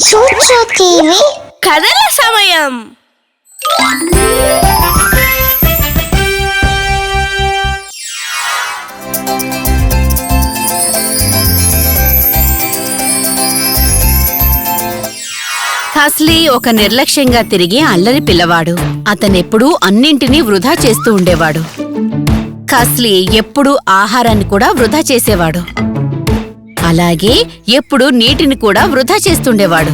సూచు TV కథల సమయం. హస్లీ ఒక నిర్లక్ష్యంగా తిరిగి అల్లరి పిల్లవాడు. అతనెప్పుడూ అన్నింటినీ వృధా చేస్తూ ఉండేవాడు. కస్లీ ఎప్పుడూ ఆహారాన్ని కూడా వృధా చేసేవాడు. అలాగే ఎప్పుడూ నీటిని కూడా వృధా చేస్తుండేవాడు.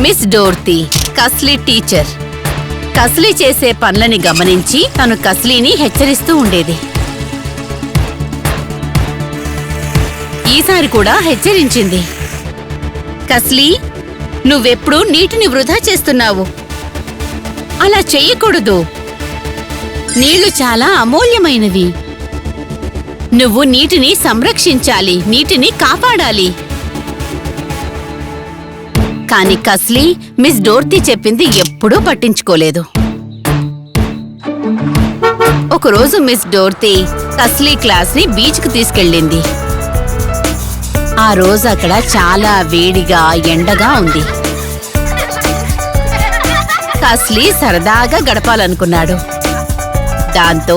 Miss డోర్తీ కస్లీ teacher. కస్లీ చేసే పనులని గమనించి తను కస్లీని హెచ్చరిస్తూ ఉండేది. ఈసారి కూడా హెచ్చరించింది. కస్లీ నువ్వెప్పుడు నీటిని వృధా చేస్తున్నావు. అలా చెయ్యకూడదు. నీళ్ళు చాలా అమూల్యమైనవి. నువ్వు నీటిని సంరక్షించాలి నీటిని కాపాడాలి. కాని కస్లీ మిస్ డోర్తి చెప్పింది ఎప్పుడూ పట్టించుకోలేదు. ఒకరోజు మిస్ డోర్తి కస్లీ క్లాస్ని బీచ్కు తీసుకెళ్ళింది. ఆ రోజు అక్కడ చాలా వేడిగా ఎండగా ఉంది. కస్లీ సరదాగా గడపాలనుకున్నాడు. దాంతో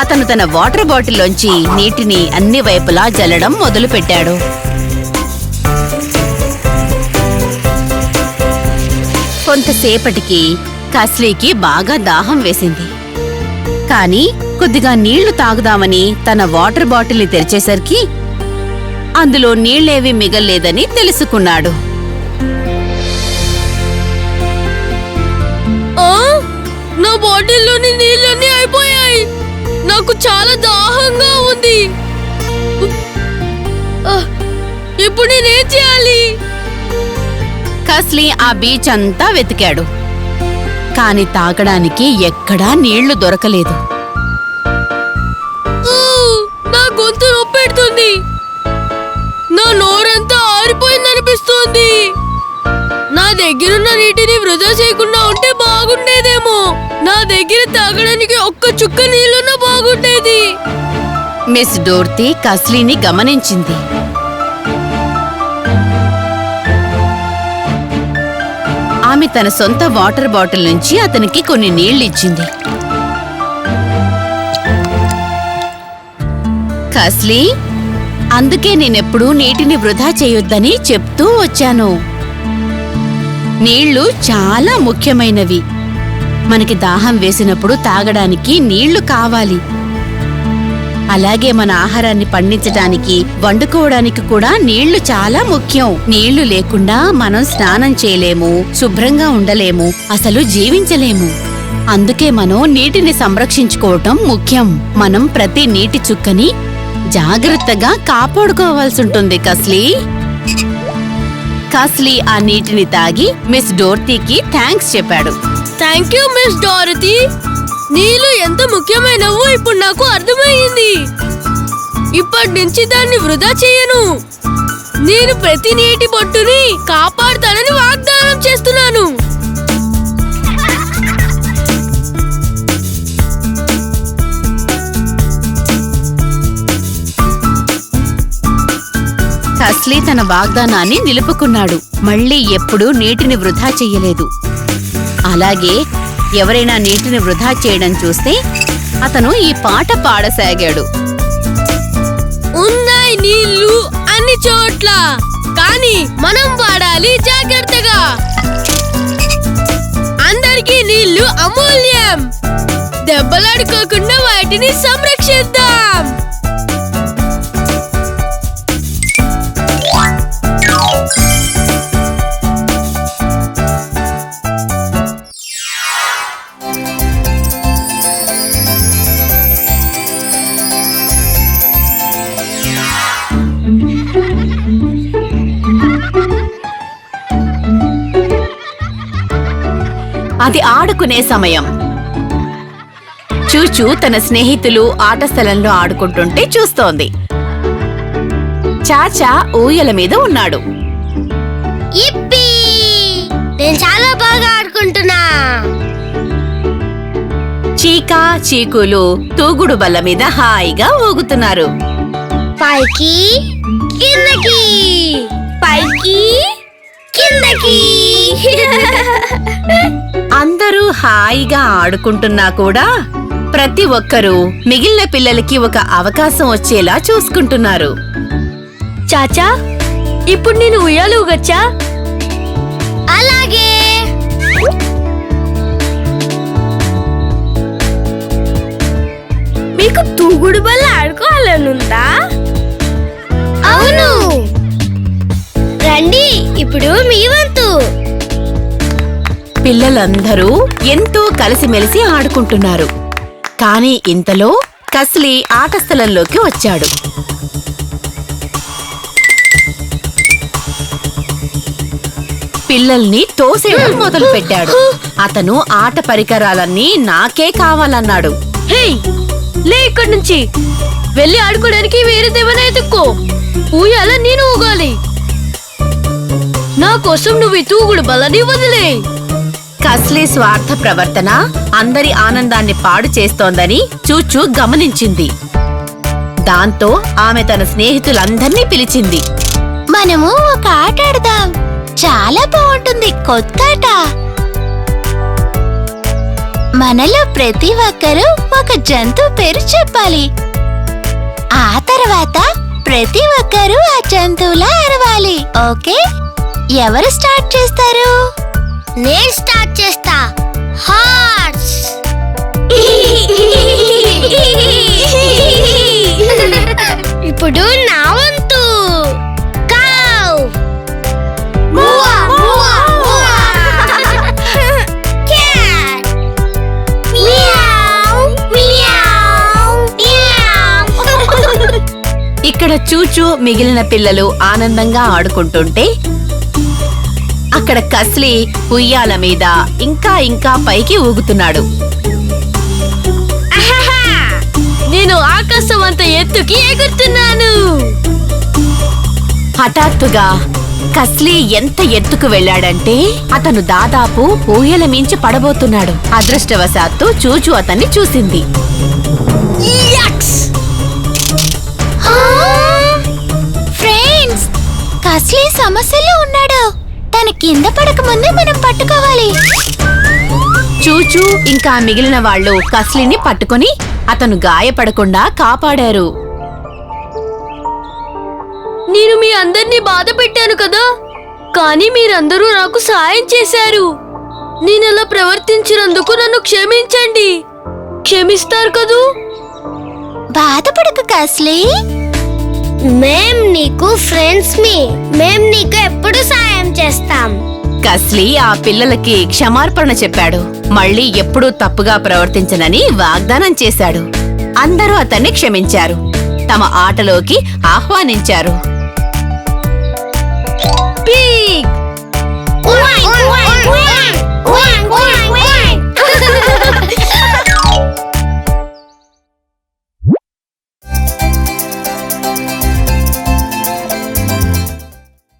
అతను తన వాటర్ బాటిల్లోంచి నీటిని అన్ని వైపులా జల్లడం మొదలుపెట్టాడు. కొంతసేపటికి కస్లీకి బాగా దాహం వేసింది. కాని కొద్దిగా నీళ్ళు తాగుదామని తన వాటర్ బాటిల్ని తెరిచేసరికి అందులో నీళ్ళేవి మిగల్లేదని తెలుసుకున్నాడు. నా బాటిల్లోని నీళ్ళు నాకు చాలా దాహంగా ఉంది. ఇప్పుడు నేనేం చేయాలి? కస్లీ ఆ బీచ్ అంతా వెతికాడు. కాని తాగడానికి ఎక్కడా నీళ్ళు దొరకలేదు. నా గొంతు నొప్పెడుతుంది. నా నోరంతా ఆరిపోయిందనిపిస్తుంది. నా దగ్గరున్న నీటిని వృధా చేయకుండా ఉంటే బాగుండేదేమో నా దగ్గర తాగడానికి ఒక్క చుక్క నీళ్ళున్నా బాగుండేది. మిస్ డోర్తి కస్లీని గమనించింది. ఆమె తన సొంత వాటర్ బాటిల్ నుంచి అతనికి కొన్ని నీళ్ళిచ్చింది కస్లీ అందుకే నేనెప్పుడూ నీటిని వృధా చేయొద్దని చెప్తూ వచ్చాను. నీళ్ళు చాలా ముఖ్యమైనవి. మనకి దాహం వేసినప్పుడు తాగడానికి నీళ్ళు కావాలి. అలాగే మన ఆహారాన్ని పండించటానికి వండుకోవడానికి కూడా నీళ్ళు చాలా ముఖ్యం. నీళ్ళు లేకుండా మనం స్నానం చేయలేము శుభ్రంగా ఉండలేము అసలు జీవించలేము. అందుకే మనం నీటిని సంరక్షించుకోవటం ముఖ్యం. మనం ప్రతి నీటి చుక్కని జాగ్రత్తగా కాపాడుకోవాల్సి ఉంటుంది కస్లీ. కస్లీ ఆ నీటిని తాగి మిస్ డోర్తీకి థ్యాంక్స్ చెప్పాడు. థ్యాంక్ యూ మిస్ డారతి నీళ్ళు ఎంత ముఖ్యమైనవో ఇప్పుడు నాకు అర్థమైంది. ఇప్పటి నుంచి దాన్ని వృధా చేయను. నేను ప్రతి నీటి బొట్టుని కాపాడుతానని వాగ్దానం చేస్తున్నాను. తస్లీ తన వాగ్దానాన్ని నిలుపుకున్నాడు. మళ్ళీ ఎప్పుడూ నీటిని వృధా చెయ్యలేదు అలాగే ఎవరైనా నీటిని వృధా చేయడం చూస్తే అతను ఈ పాట పాడసాగాడు. ఉన్నాయి నీళ్ళు అన్ని చోట్ల కానీ మనం వాడాలి జాగ్రత్తగా. అందరికీ నీళ్ళు అమూల్యం. దెబ్బలాడుకోకుండా వాటిని సంరక్షిద్దాం. అది ఆడుకునే సమయం. చూచూ తన స్నేహితులు ఆట స్థలంలో ఆడుకుంటుంటే చూస్తోంది. చాచా ఊయల మీద ఉన్నాడు. నేను చాలా బాగా ఆడుకుంటున్నా. చీకా చీకులు తూగుడు బల్ల మీద హాయిగా ఊగుతున్నారు. పైకి కిందకి పైకి కిందకి. అందరూ హాయిగా ఆడుకుంటున్నా కూడా ప్రతి ఒక్కరూ మిగిలిన పిల్లలకి ఒక అవకాశం వచ్చేలా చూసుకుంటున్నారు. చాచా ఇప్పుడు నేను ఉయ్యాలు ఊగచ్చా? అలాగే. మీకు తూగుడు బల్ల ఆడుకోవాలనుందా? అవును. రండి ఇప్పుడు మీ వంతు. పిల్లలందరూ ఎంతో కలిసిమెలిసి ఆడుకుంటున్నారు. కానీ ఇంతలో కస్లీ ఆటస్థలంలోకి వచ్చాడు. పిల్లల్ని తోసేయడం మొదలు పెట్టాడు అతను ఆట పరికరాలన్నీ నాకే కావాలన్నాడు. హే లే ఇక్కడి నుంచి. వెళ్ళి ఆడుకోవడానికి వేరేదేమైనా ఎత్తుక్కో ఊయాల నేను ఊగాలి. నా కోసం నువ్వు ఈ తూగుడు బలని వదిలే. కస్లీ స్వార్థ ప్రవర్తన అందరి ఆనందాన్ని పాడు చేస్తోందని చూచూ గమనించింది. దాంతో ఆమె తన స్నేహితులందర్నీ పిలిచింది. మనము ఒక ఆట ఆడదాం. చాలా బాగుంటుంది కొత్త ఆట. మనలో ప్రతి ఒక్కరూ ఒక జంతువు పేరు చెప్పాలి. ఆ తర్వాత ప్రతి ఒక్కరూ ఆ జంతువులా అరవాలి. ఓకే? ఎవరు స్టార్ట్ చేస్తారు? నేను స్టార్ట్ చేస్తా. హార్స్ ఇప్పుడు నా వంతు. కౌ ఇక్కడ చూచూ మిగిలిన పిల్లలు ఆనందంగా ఆడుకుంటుంటే అక్కడ కస్లీ ఉయ్యాల మీద ఇంకా ఇంకా పైకి ఊగుతున్నాడు. నేను ఆకాశం అంత ఎత్తుకి ఎగురుతున్నాను. హఠాత్తుగా కస్లీ ఎంత ఎత్తుకు వెళ్ళాడంటే అతను దాదాపు ఊయల మించి పడబోతున్నాడు. అదృష్టవశాత్తు చూచూ అతన్ని చూసింది. ఫ్రెండ్స్ కస్లీ సమస్యలో ఉన్నాడు? కింద పడక ముందే మనం పట్టుకోవాలి. చూచూ ఇంకా మిగిలిన వాళ్ళు కస్లీని పట్టుకొని అతను గాయపడకుండా కాపాడారు. నేను మీ అందరినీ బాధ పెట్టాను కదా. కానీ మీరందరూ నాకు సాయం చేశారు. నేను అలా ప్రవర్తించినందుకు నన్ను క్షమించండి. క్షమిస్తారు కదూ? బాధపడకు కస్లీ. మేం నీకు ఫ్రెండ్స్ మీ. మేం నీకు ఎప్పుడు సాయం చేస్తాం? కస్లీ ఆ పిల్లలకి క్షమార్పణ చెప్పాడు. మళ్ళీ ఎప్పుడూ తప్పుగా ప్రవర్తించనని వాగ్దానం చేశాడు. అందరూ అతన్ని క్షమించారు. తమ ఆటలోకి ఆహ్వానించారు.